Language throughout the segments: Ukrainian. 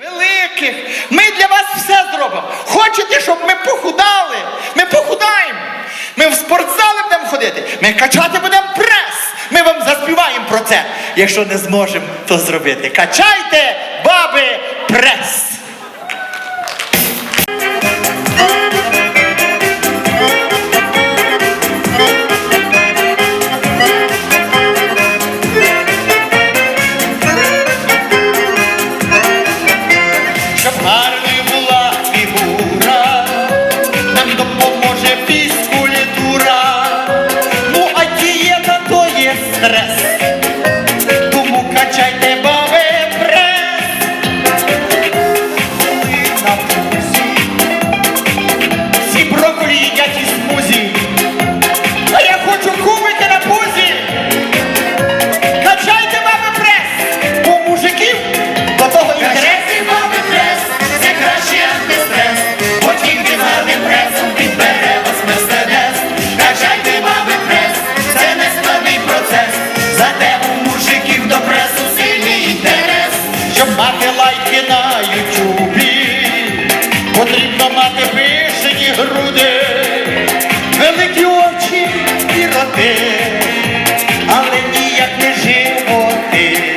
Великих! Ми для вас все зробимо. Хочете, щоб ми похудали? Ми похудаємо. Ми в спортзали будемо ходити, ми качати будемо прес. Ми вам заспіваємо про це. Якщо не зможемо, то зробити. Качайте, баби, прес! щоб мати лайки на ютубі, потрібно мати вишені груди, великі очі і роти, але ніяк не животи.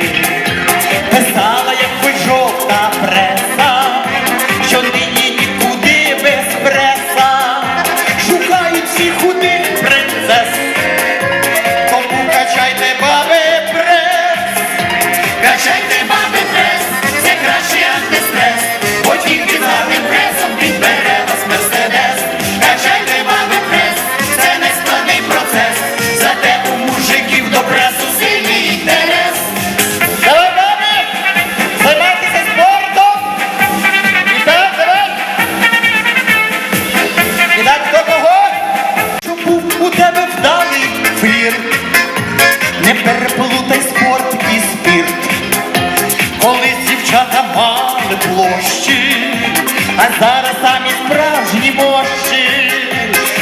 Пали площі, а зараз самі справжні мощі.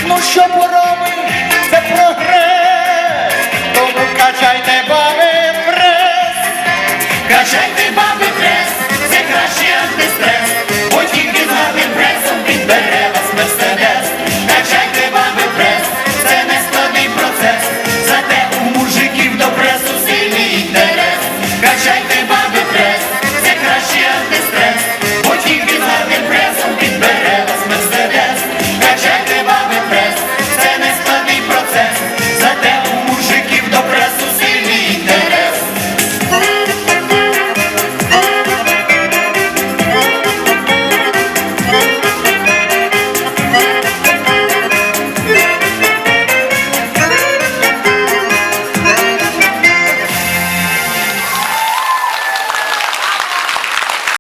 Ну що поробиш, це прогрес, тому качайте бави.